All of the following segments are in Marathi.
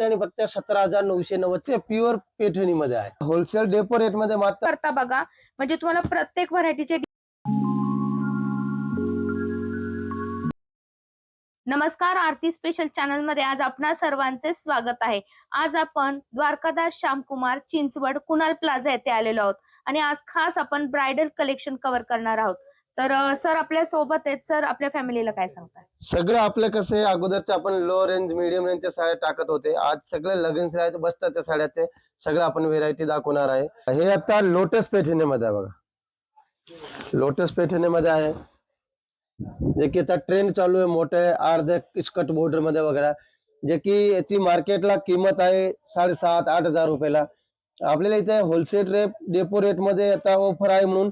फक्त आणि फक्त सतरा हजार नऊशे नव्वदचे प्युअर पेठणी मध्ये आहे. होलसेल डेपो रेटमध्ये मात्र करता बघा. म्हणजे तुम्हाला प्रत्येक व्हरायटीचे नमस्कार आरती स्पेशल चॅनलमध्ये आज आपणा सर्वांचे स्वागत आहे. आज आपण द्वारकादास श्यामकुमार चिंचवड कुणाल प्लाझा येथे आलेलो आहोत. आणि आज खास आपण ब्रायडल कलेक्शन कव्हर करणार आहोत. तर सर आपल्यासोबत आहेत. सर आपल्या फॅमिलीला काय सांगताय? सगळं आपलं कसं आहे अगोदरच्या आपण लो रेंज मिडियम रेंजच्या साड्या टाकत होते. आज सगळे लगीन साड्या बसताच्या साड्याचे. सगळं आपण व्हेरायटी दाखवणार आहे. हे आता लोटस पेठणीमध्ये आहे बघा. लोटस पेठणीमध्ये आहे. जे की आता ट्रेंड चालू आहे मोठे अर्ध्या स्कट बॉर्डरमध्ये वगैरे. जे की याची मार्केटला किंमत आहे साडेसात आठ हजार रुपयाला. आपल्याला इथे होलसेल रेट डेपो रेटमध्ये आता ऑफर आहे म्हणून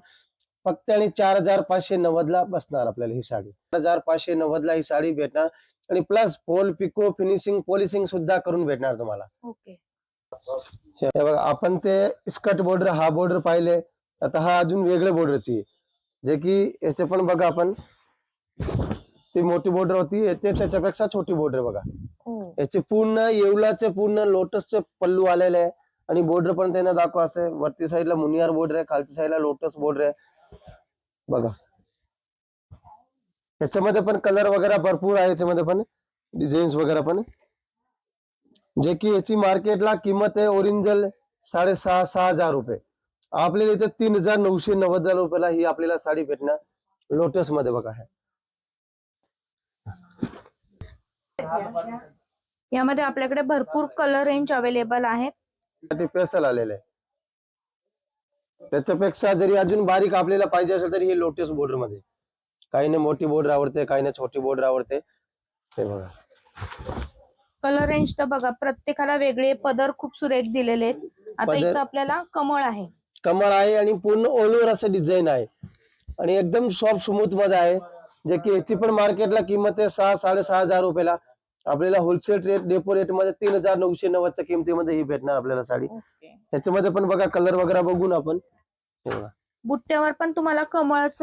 फक्त आणि चार हजार पाचशे नव्वद ला बसणार आपल्याला ही साडी. चार हजार पाचशे नव्वद ला ही साडी भेटणार. आणि प्लस फोल पिको फिनिशिंग पॉलिशिंग सुद्धा करून भेटणार तुम्हाला. ओके. हे बघा आपण ते स्कट बॉर्डर हा बॉर्डर पाहिले. आता हा अजून वेगळ्या बॉर्डरची जे की याचे पण बघा आपण. ती मोठी बॉर्डर होती. याचे त्याच्यापेक्षा छोटी बॉर्डर बघा. हो. याचे पूर्ण येवलाचे पूर्ण लोटसचे पल्लू आलेले आहे. आणि बॉर्डर पण त्यांना दाखवा असे. वरती साईडला मुनियार बॉर्डर आहे खालच्या साईडला लोटस बॉर्डर आहे. बघा. याच्यामध्ये पण कलर वगैरे भरपूर आहे याच्यामध्ये पण डिझाईन्स वगैरे पण. जे की याची मार्केटला किंमत आहे ओरिजिनल साडेसहा सहा हजार रुपये. आपल्याला इथे तीन हजार नऊशे नव्वद रुपयाला ही आपल्याला साडी भेटणार लोटसमध्ये बघा आहे यामध्ये आपल्याकडे भरपूर कलर रेंज अवेलेबल आहेत. साठी पेसल आलेले. आहे त्याच्यापेक्षा जरी अजून बारीक आपल्याला पाहिजे असेल तरी हे लोटस बॉर्डरमध्ये. काहीने मोठी बॉर्डर आवडते काहीने छोटी बॉर्डर आवडते. हे बघा. कलर रेंज तर बघा प्रत्येकाला वेगळे पदर खूप सुरेख दिलेले आहेत. आता पदर- इथं आपल्याला कमळ आहे. कमळ आहे आणि पूर्ण ऑल ओव्हर असं डिझाईन आहे. आणि एकदम सॉफ्ट स्मूथमध्ये आहे. जे की याची पण मार्केटला किंमत आहे सहा साडेसहा हजार रुपयाला. आपल्याला होलसेल रेट डेपो रेटमध्ये तीन हजार नऊशे नव्वदच्या किमतीमध्ये ही भेटणार आपल्याला साडी. त्याच्यामध्ये पण बघा कलर वगैरे बघून आपण. बुट्ट्यावर पण तुम्हाला कमळच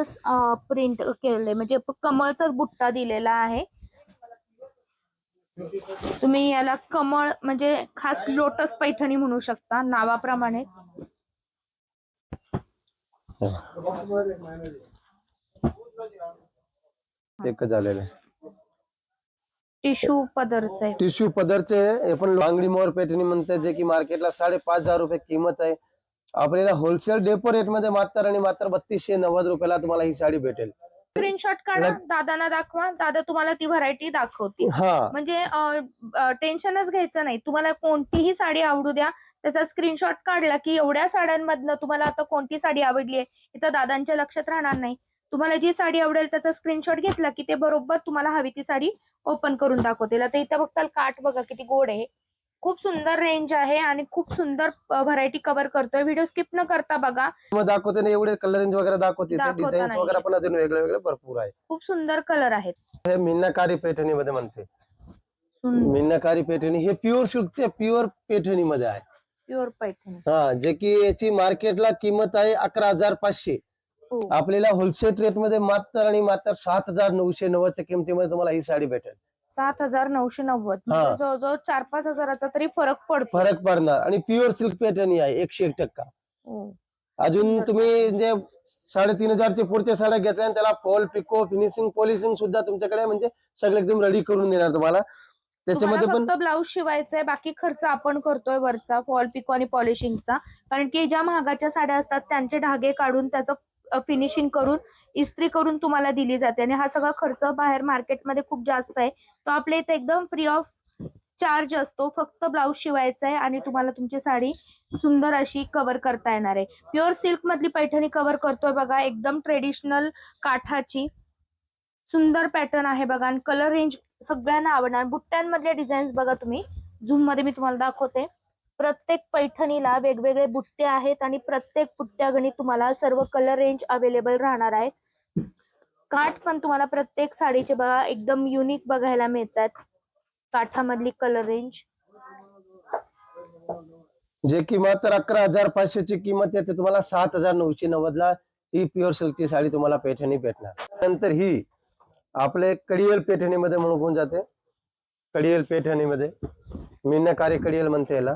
प्रिंट केलंय. म्हणजे कमळचाच बुट्टा दिलेला आहे. तुम्ही याला कमळ म्हणजे खास लोटस पैठणी म्हणू शकता नावाप्रमाणेच. एकच झालेलं आहे. टिश्यू पदरच आहे. टिश्यू पदरचे हे पण बांगडी मोर पेटणी म्हणते जे की मार्केटला साडेपाच हजार रुपये किंमत आहे. आपल्याला होलसेल डेपो रेटमध्ये मात्र आणि मात्र बत्तीसशे नव्वद रुपयाला तुम्हाला ही साडी भेटेल. स्क्रीनशॉट काढा दादांना दाखवा. दादा तुम्हाला ती व्हरायटी दाखवतील. हा. म्हणजे टेन्शनच घ्यायचं नाही. तुम्हाला कोणतीही साडी आवडू द्या. त्याचा स्क्रीनशॉट काढला की एवढ्या साड्यांमधनं तुम्हाला आता कोणती साडी आवडली आहे इथं दादांच्या लक्षात राहणार नाही. तुम्हाला जी साडी आवडेल त्याचा स्क्रीनशॉट घेतला की ते बरोबर तुम्हाला हवी ती साडी ओपन करून दाखवतील आता इथं बघताल काठ बघा किती गोड आहे. खूप सुंदर रेंज आहे आणि खूप सुंदर व्हरायटी कव्हर करतोय. व्हिडिओ स्किप न करता बघा. दाखवते ना एवढे कलर रेंज वगैरे दाखवते. दाखवता डिझाईन्स. वगैरे पण अजून वेगळे वेगळे भरपूर आहे खूप सुंदर कलर आहेत. हे मीनाकारी पेठणी मध्ये म्हणते. सुंदर. मीनाकारी पेठणी हे प्युअर सिल्कचे प्युअर पेठणी मध्ये आहे. प्युअर पैठणी. हा जे की याची मार्केटला किंमत आहे अकरा हजार पाचशे. आपल्याला होलसेल रेटमध्ये मात्र आणि मात्र सात हजार नऊशे नव्वदच्या किमतीमध्ये तुम्हाला ही साडी भेटेल. सात हजार नऊशे नव्वद. हा. म्हणजे जवळजवळ चार पाच हजाराचा तरी फरक पडतो. फरक पडणार. आणि प्युअर सिल्क पॅटर्न आहे एकशे एक टक्का. हो. अजून. तुम्ही जे साडेतीन हजारचे पुढच्या साड्या घेतल्या त्याला फॉल पिको फिनिशिंग पॉलिशिंग सुद्धा तुमच्याकडे म्हणजे सगळं एकदम रेडी करून देणार तुम्हाला. त्याच्यामध्ये पण ब्लाऊज शिवायचा आहे बाकी खर्च आपण करतोय वरचा फॉल पिको आणि पॉलिशिंगचा कारण की ज्या महागाच्या साड्या असतात त्यांचे धागे काढून त्याचं फिनिशिंग करून इस्त्री करून तुम्हाला दिली जाते. आणि हा सगळा खर्च बाहेर मार्केटमध्ये खूप जास्त आहे. तो आपल्या इथे एकदम फ्री ऑफ चार्ज असतो. फक्त ब्लाऊज शिवायचा आहे आणि तुम्हाला तुमची साडी सुंदर अशी कव्हर करता येणार आहे. प्युअर सिल्क मधली पैठणी कव्हर करतोय बघा. एकदम ट्रेडिशनल काठाची. सुंदर पॅटर्न आहे बघा. आणि कलर रेंज सगळ्यांना आवडणार. बुट्ट्यांमधले डिझाईन्स बघा तुम्ही. झूममध्ये मी तुम्हाला दाखवते. प्रत्येक पैठणीला वेगवेगळे बुट्टे आहेत आणि प्रत्येक बुट्ट्यागणी तुम्हाला सर्व कलर रेंज अवेलेबल राहणार आहेत. काठ पण तुम्हाला प्रत्येक साडीचे बघा एकदम युनिक बघायला मिळतात. काठामधली कलर रेंज जे किंमत तर अकरा हजार पाचशेची किंमत येते तुम्हाला सात हजार नऊशे नव्वद ला ही प्युअर सिल्कची साडी तुम्हाला पैठणी भेटणार. नंतर ही आपले कडियल पैठणीमध्ये म्हणून होऊन जाते. कडियल पैठणीमध्ये. मीनाकारी कडियल म्हणते याला.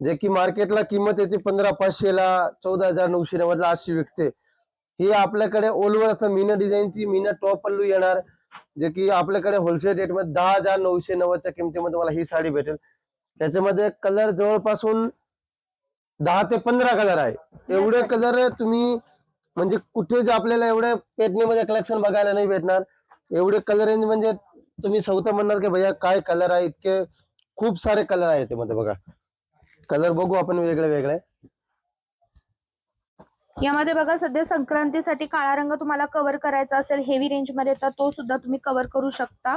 जे की मार्केटला किंमत याची पंधरा पाचशेला चौदा हजार नऊशे नव्वदला अशी विकते. ही आपल्याकडे ओलवर असं मीना डिझाईनची मीना टॉप पल्लू येणार. जे की आपल्याकडे होलसेल रेटमध्ये दहा हजार नऊशे नव्वदच्या किमतीमध्ये तुम्हाला ही साडी भेटेल. त्याच्यामध्ये कलर जवळपासून दहा ते पंधरा कलर आहे. एवढे. कलर तुम्ही म्हणजे कुठेच आपल्याला एवढ्या पेटणीमध्ये कलेक्शन बघायला नाही भेटणार. एवढे कलर रेंज म्हणजे तुम्ही स्वतः म्हणणार की भैया काय कलर आहे इतके खूप सारे कलर आहे त्यामध्ये बघा. कलर बघू आपण वेगळे वेगळे. यामध्ये बघा सध्या संक्रांतीसाठी काळा रंग तुम्हाला कव्हर करायचा असेल हेवी रेंजमध्ये तर तो सुद्धा तुम्ही कव्हर करू शकता.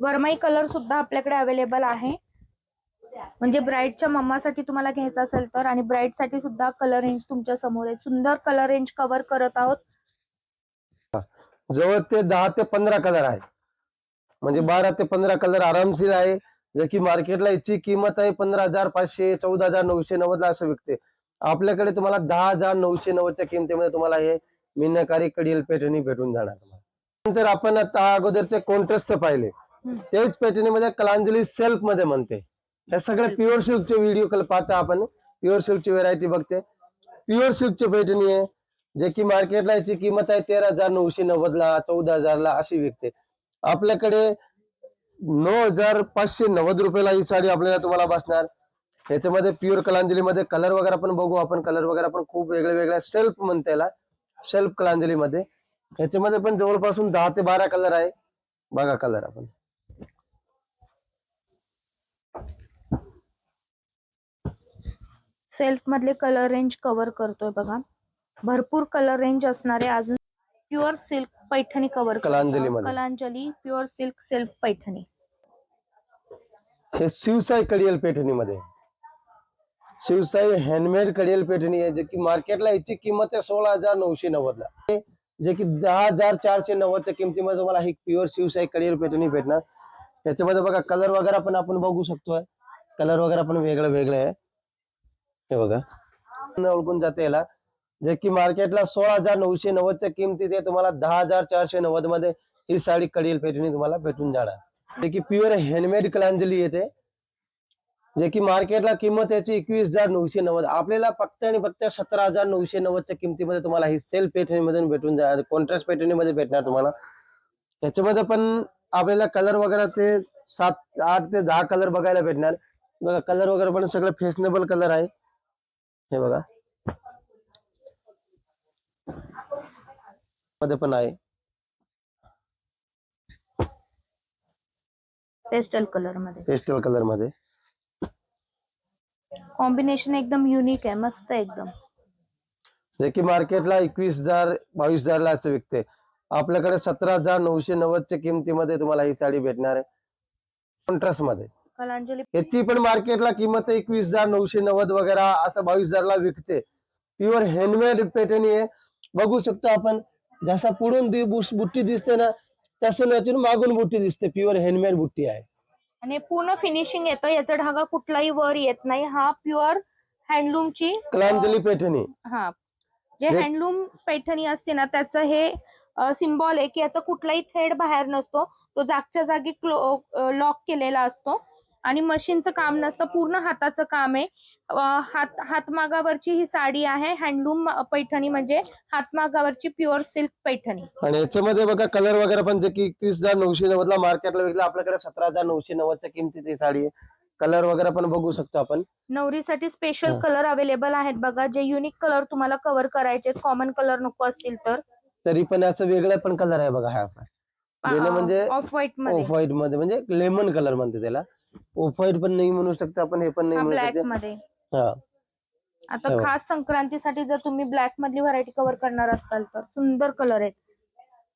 वरमाई कलर सुद्धा आपल्याकडे अवेलेबल आहे. म्हणजे ब्राईडच्या मम्मासाठी तुम्हाला घ्यायचा असेल तर आणि ब्राईडसाठी सुद्धा कलर रेंज तुमच्यासमोर आहे. सुंदर कलर रेंज कव्हर करत आहोत. जवळ ते दहा ते पंधरा कलर आहे. म्हणजे बारा ते पंधरा कलर आरामशीर आहे. जे की मार्केटला याची किंमत आहे पंधरा हजार पाचशे चौदा हजार नऊशे नव्वदला असं विकते. आपल्याकडे तुम्हाला दहा हजार नऊशे नव्वदच्या किमतीमध्ये तुम्हाला हे मीनाकारी कडियल पैठणी भेटून जाणार नंतर आपण आता अगोदरचे कॉन्ट्रास्ट पाहिले. तेच पैठणीमध्ये कलांजली सेल्फमध्ये म्हणते. हे सगळे प्युअर सिल्कचे व्हिडिओ कल पाहता आपण. प्युअर सिल्कची व्हेरायटी बघते. प्युअर सिल्कची पैठणी आहे. जे की मार्केटला याची किंमत आहे तेरा हजार नऊशे नव्वदला चौदा हजारला अशी विकते. आपल्याकडे नऊ हजार पाचशे नव्वद रुपयाला ही साडी आपल्याला तुम्हाला बसणार. ह्याच्यामध्ये प्युअर कलांजलीमध्ये कलर वगैरे पण बघू आपण. कलर वगैरे पण खूप वेगळे वेगळे सेल्फ म्हणते याला सेल्फ कलांजलीमध्ये. ह्याच्यामध्ये पण जवळपासून दहा ते बारा कलर आहे. बघा कलर आपण. सेल्फ मधले कलर रेंज कव्हर करतोय बघा. भरपूर कलर रेंज असणारे अजून pure silk Paithani cover कलांजलीमध्ये. Kalanjali pure silk self Paithani. हे शिवसाई कडियल पैठणीमध्ये. शिवसाई हँडमेड कडियल पैठणी आहे जे की मार्केटला याची किंमत आहे सोळा हजार नऊशे नव्वदला. हे जे की दहा हजार चारशे नव्वदच्या किमतीमध्ये तुम्हाला ही प्युअर शिवसाई कडियल पैठणी भेटणार. त्याच्यामध्ये बघा कलर वगैरे पण आपण बघू शकतोय. कलर वगैरे पण वेगळे वेगळे आहे. हे बघा. न ओळखून जाते याला. जे की मार्केटला सोळा हजार नऊशे नव्वदच्या किमतीत आहे तुम्हाला दहा हजार चारशे नव्वदमध्ये ही साडी कडील पैठणी तुम्हाला भेटून जाणार. जे की प्युअर हँडमेड कलांजली येते. जे की मार्केटला किंमत याची एकवीस हजार नऊशे नव्वद. आपल्याला फक्त आणि फक्त सतरा हजार नऊशे नव्वदच्या किमतीमध्ये तुम्हाला ही सेल पेटणीमधून भेटून जाणार कॉन्ट्रास्ट पेटणीमध्ये भेटणार तुम्हाला. याच्यामध्ये पण आपल्याला कलर वगैरेचे सात आठ ते दहा कलर बघायला भेटणार. बघा कलर वगैरे पण सगळं फॅशनेबल कलर आहे. हे बघा. मध्ये पण आहे. पेस्टल कलरमध्ये. पेस्टल कलरमध्ये. कॉम्बिनेशन एकदम युनिक आहे मस्त आहे एकदम. जे की मार्केटला एकवीस हजार बावीस हजारला असं विकते. आपल्याकडे सतरा हजार नऊशे नव्वदच्या किमतीमध्ये तुम्हाला ही साडी भेटणार आहे. कॉन्ट्रास्टमध्ये. कलांजली याची पण मार्केटला किंमत एकवीस हजार नऊशे नव्वद वगैरे असं बावीस हजारला विकते. प्युअर हँडमेड पेटर्नी आहे. बघू शकतो आपण जसा पुढून बुट्टी दिसते ना तसं याच्यातून मागून बुट्टी दिसते. प्युअर हँडमेड बुट्टी आहे. आणि पूर्ण फिनिशिंग येतं. याचा धागा कुठलाही वर येत नाही. हा प्युअर हँडलूमची कलांजली पैठणी. हा. जे हँडलूम पैठणी असते ना त्याचं हे सिम्बॉल आहे की याचा कुठलाही थ्रेड बाहेर नसतो. तो जागच्या जागी लॉक केलेला असतो. आणि मशीनचं काम नसतं. पूर्ण हाताचं काम आहे. हात हातमागावरची ही साडी आहे हँडलूम पैठणी म्हणजे हातमागावरची प्युअर सिल्क पैठणी. आणि याच्यामध्ये बघा कलर वगैरे पण जे की एकवीस हजार नऊशे नव्वदला मार्केटला विकला आपल्याकडे सतरा हजार नऊशे नव्वदच्या किमतीत ही साडी आहे. कलर वगैरे पण बघू शकतो आपण. नवरीसाठी स्पेशल. कलर अवेलेबल आहेत बघा जे युनिक कलर तुम्हाला कव्हर करायचे कॉमन कलर नको असतील तर. तरी पण याचं वेगळं पण कलर आहे बघा हा असा. म्हणजे ऑफ व्हाईटमध्ये ऑफ व्हाईटमध्ये. म्हणजे लेमन कलर म्हणते त्याला. ऑफ व्हाईट पण नाही म्हणू शकतो आपण हे पण नाही म्हणू ब्लॅक शकतो मध्ये. हा. आता हो. खास संक्रांतीसाठी जर तुम्ही ब्लॅक मधली व्हरायटी कव्हर करणार असाल तर सुंदर कलर आहेत.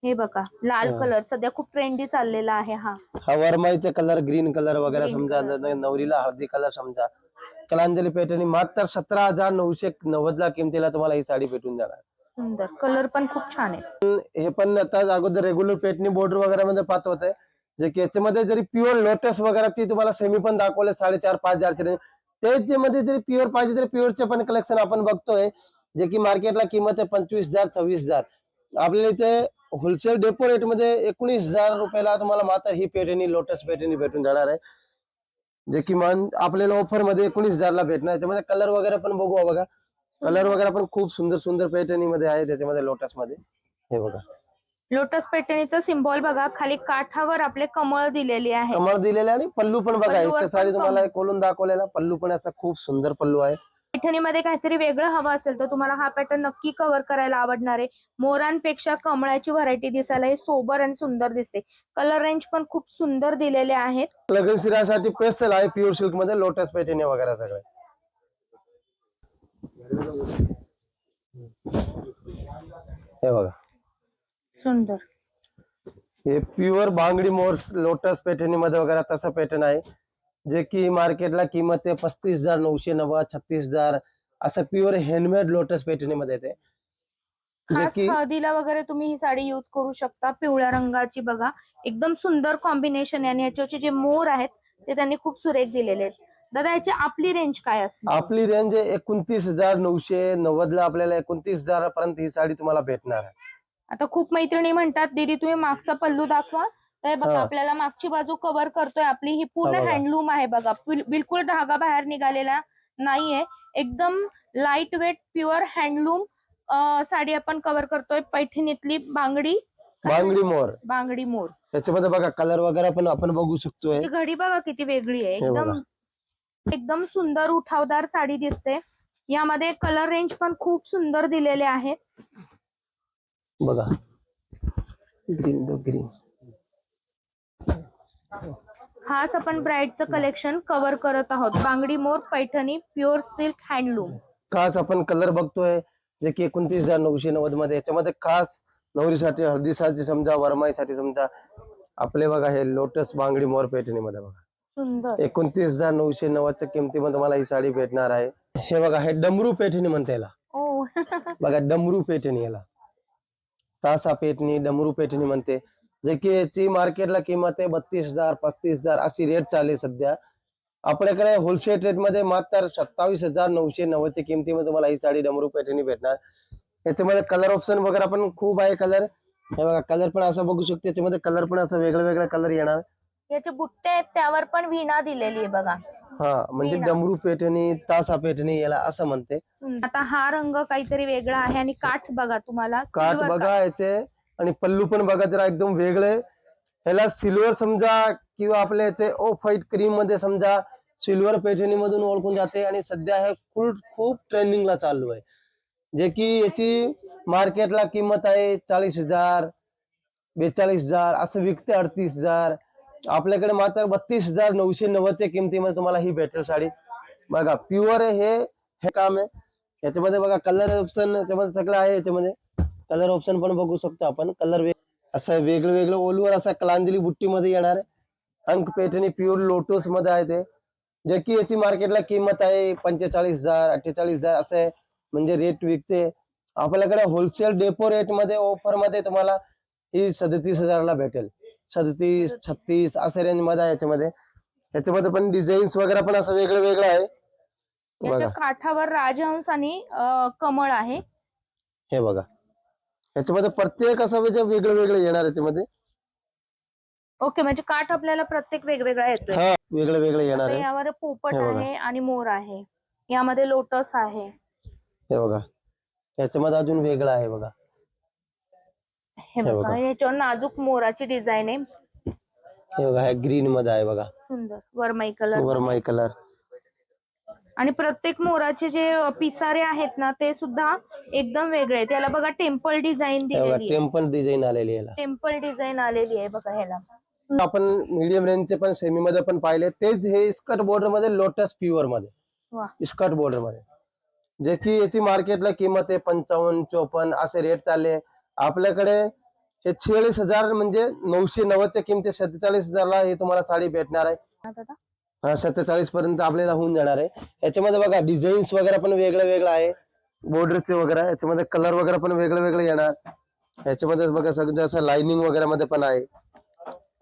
हे बघा लाल हा. कलर सध्या खूप ट्रेंडी चाललेला आहे हा. हा वरमाईचा कलर ग्रीन कलर वगैरे Green समजा color. न- नवरीला हळदी कलर समजा. कलांजली पैठणी मात्र सतरा हजार नऊशे नव्वदला किमतीला तुम्हाला ही साडी भेटून जाणार. सुंदर. कलर पण खूप छान आहे. हे पण आता अगोदर रेग्युलर पेटणी बॉर्डर वगैरे मध्ये पाहत आहे जे की याच्यामध्ये जरी प्युअर लोटस वगैरेची तुम्हाला सेमी पण दाखवले साडेचार पाच हजारचे तेच मध्ये जरी प्युअर पाहिजे तरी प्युअरचे पण कलेक्शन आपण बघतोय. जे की मार्केटला किंमत आहे पंचवीस हजार सव्वीस हजार. आपल्याला इथे होलसेल डेपो रेटमध्ये एकोणीस हजार रुपयाला तुम्हाला मात्र ही पेटणी लोटस पेटणी भेटून जाणार आहे. जे किमान आपल्याला ऑफरमध्ये एकोणीस हजारला भेटणार त्याच्यामध्ये कलर वगैरे पण बघू बघा. कलर वगैरे पण खूप सुंदर सुंदर पॅटर्नमध्ये आहे त्याच्यामध्ये लोटसमध्ये. हे बघा. लोटस पैठणीचा सिम्बॉल बघा खाली काठावर आपले कमळ दिलेली आहे. कमळ दिलेले आणि पल्लू पण बघा एक साडी पण तुम्हाला खोलून दाखवलेला पल्लू पण असा खूप सुंदर पल्लू आहे. पैठणीमध्ये काहीतरी वेगळं हवं असेल तर तुम्हाला हा पॅटर्न नक्की कव्हर करायला आवडणार आहे. मोरांपेक्षा कमळाची व्हरायटी दिसायला हे सोबर आणि सुंदर दिसते. कलर रेंज पण खूप सुंदर दिलेले आहेत. लग्न सिरासाठी स्पेशल आहे प्युअर सिल्कमध्ये लोटस पॅटर्न वगैरे सगळे. हे बघा. सुंदर. हे प्युअर बांगडी मोर लोटस पॅटर्नमध्ये वगैरे तसं पॅटर्न आहे. जे की मार्केटला किंमत आहे पस्तीस हजार नऊशे नव्वद छत्तीस हजार. असं प्युअर हँडमेड लोटस पॅटर्नमध्ये येते. जे खास की हळदीला वगैरे तुम्ही ही साडी युज करू शकता. पिवळ्या रंगाची बघा. एकदम सुंदर कॉम्बिनेशन आहे. आणि याच्यावरचे जे मोर आहेत ते त्यांनी खूप सुरेख दिलेले आहेत. दादा याची आपली रेंज काय असते आपली रेंज आहे एकोणतीस हजार नऊशे नव्वद ला आपल्याला एकोणतीस हजार पर्यंत ही साडी तुम्हाला भेटणार आहे. आता खूप मैत्रिणी म्हणतात दीदी तुम्ही मागचा पल्लू दाखवा. तर बघा हा. आपल्याला मागची बाजू कव्हर करतोय. आपली ही पूर्ण हा बघा. हँडलूम आहे बघा. बिल- बिलकुल धागा बाहेर निघालेला नाहीये. एकदम light weight pure handloom sari आपण कव्हर करतोय पैठणीतली बांगडी. बांगडी मोर. बांगडी मोर. त्याच्यामध्ये बघा कलर वगैरे पण आपण बघू शकतोय. घडी बघा किती वेगळी आहे. हे एकदम. एकदम सुंदर उठावदार साडी दिसते. यामध्ये कलर रेंज पण खूप सुंदर दिलेले आहेत. बघा. ग्रीन ग्रीन खास आपण ब्राईडचं कलेक्शन कव्हर करत आहोत. बांगडी मोर पैठणी प्युअर सिल्क हँडलूम खास आपण कलर बघतोय जे की एकोणतीस हजार नऊशे नव्वदमध्ये. याच्यामध्ये खास नवरीसाठी हळदीसाठी समजा वरमाईसाठी समजा आपले बघा हे लोटस बांगडी मोर पेटणी मध्ये बघा. सुंदर. एकोणतीस हजार नऊशे नव्वदच्या किमतीमध्ये तुम्हाला ही साडी भेटणार आहे. हे बघा हे डमरू पेठणी म्हणते याला. ओ. बघा डमरू पेठणी याला. तासा पेठणी डमरू पेठणी म्हणते. जे की याची मार्केटला किंमत आहे बत्तीस हजार पस्तीस हजार अशी रेट चालली सध्या. आपल्याकडे होलसेल रेटमध्ये मात्र सत्तावीस हजार नऊशे नव्वदच्या किमतीमध्ये तुम्हाला ही साडी डमरू पेठणी भेटणार. याच्यामध्ये कलर ऑप्शन वगैरे पण खूप आहे कलर हे बघा कलर पण असं बघू शकतो. याच्यामध्ये कलर पण असं वेगळं वेगळं कलर येणार. याचे बुट्टे आहेत त्यावर पण विणा दिलेली आहे बघा. हा म्हणजे वीणा. डमरू पेठणी तासा पेठणी याला असं म्हणते. सुंदर. आता हा रंग काहीतरी वेगळा आहे आणि काठ बघा तुम्हाला काठ silver बघा याचे. आणि पल्लू पण बघा जरा एकदम वेगळे. ह्याला सिल्वर समजा किंवा आपल्या याचे ऑफ व्हाईट क्रीममध्ये समजा सिल्वर पैठणी मधून ओळखून जाते. आणि सध्या हे खूप खूप ट्रेंडिंगला चालू आहे. जे की याची मार्केटला किंमत आहे चाळीस हजार बेचाळीस हजार असं विकते अडतीस हजार. आपल्याकडे मात्र बत्तीस हजार नऊशे नव्वदच्या किमतीमध्ये तुम्हाला ही भेटेल साडी. बघा प्युअर हे हे काम आहे. याच्यामध्ये बघा कलर ऑप्शन याच्यामध्ये सगळं आहे याच्यामध्ये. कलर ऑप्शन पण बघू शकतो आपण. कलर वेग असं वेगळं वेगळं ओलवर असा कलांजली बुट्टीमध्ये येणार आहे. अंक पेठणी प्युअर लोटसमध्ये आहे ते. जे की याची मार्केटला किंमत आहे पंचेचाळीस हजार अठ्ठेचाळीस हजार असं आहे. म्हणजे रेट विकते. आपल्याकडे होलसेल डेपो रेटमध्ये ऑफरमध्ये तुम्हाला ही सदतीस हजारला भेटेल. सदतीस छत्तीस असं रेंजमध्ये आहे याच्यामध्ये. याच्यामध्ये पण डिझाईन्स वगैरे पण असं वेगळं वेगळं आहे. याच्या काठावर राजहंस आणि कमळ आहे. हे बघा. याच्यामध्ये प्रत्येक असं म्हणजे वेगळं वेगळं येणार याच्यामध्ये. ओके म्हणजे काठ आपल्याला प्रत्येक वेगवेगळा येतोय. हा वेगळं वेगळं येणार आहे. यामध्ये पोपट. आहे आणि मोर आहे. यामध्ये लोटस आहे. हे बघा. याच्यामध्ये अजून वेगळं आहे बघा. हे हे बघा बघा. याच्यावर नाजूक मोराची डिझाईन आहे. हे बघा हे ग्रीन मध्ये आहे बघा. सुंदर. वरमाई कलर वरमाई कलर आणि प्रत्येक मोराचे जे पिसारे आहेत ना ते सुद्धा एकदम वेगळे आहेत. याला बघा टेम्पल डिझाईन हे बघा दिलेली आहे. टेम्पल डिझाईन आलेली याला. टेम्पल डिझाईन आलेली आहे बघा ह्याला. आपण मीडियम रेंजचे पण सेमी मध्ये पण पाहिले. तेच हे स्कर्ट बॉर्डरमध्ये लोटस प्युअरमध्ये. वा. स्कर्ट बॉर्डरमध्ये. जे की याची मार्केटला किंमत आहे पंचावन्न चोपन्न असे रेट चालले. आपल्याकडे हे छेचाळीस हजार म्हणजे नऊशे नव्वदच्या किमती सत्तेचाळीस हजारला हे तुम्हाला साडी भेटणार आहे. हा सत्तेचाळीस पर्यंत आपल्याला होऊन जाणार आहे. याच्यामध्ये बघा डिझाईन्स वगैरे पण वेगळं वेगळं आहे. बॉर्डरचे वगैरे याच्यामध्ये कलर वगैरे पण वेगळं वेगळं येणार. याच्यामध्ये बघा सगळं असं लाइनिंग वगैरे मध्ये पण आहे.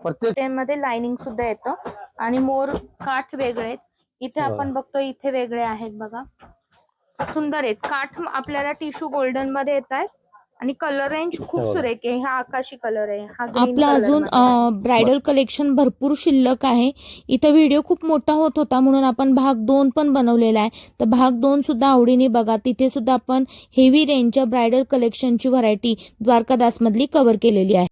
प्रत्येकमध्ये लाइनिंग सुद्धा येतं. आणि मोर काठ वेगळे आहेत. इथे बघा. आपण बघतो इथे वेगळे आहेत बघा. सुंदर आहेत. काठ आपल्याला टिश्यू गोल्डनमध्ये येत आहेत आणि कलर रेंज खूप हो. सुरेख आहे. हा आकाशी कलर आहे. हा आपलं अजून. ब्रायडल कलेक्शन भरपूर शिल्लक आहे. इथं व्हिडिओ खूप मोठा होत होता म्हणून आपण भाग दोन पण बनवलेला आहे. तर भाग दोन सुद्धा आवडीने बघा. तिथे सुद्धा आपण हेवी रेंजच्या ब्रायडल कलेक्शनची व्हरायटी द्वारकादास मधली कव्हर केलेली आहे.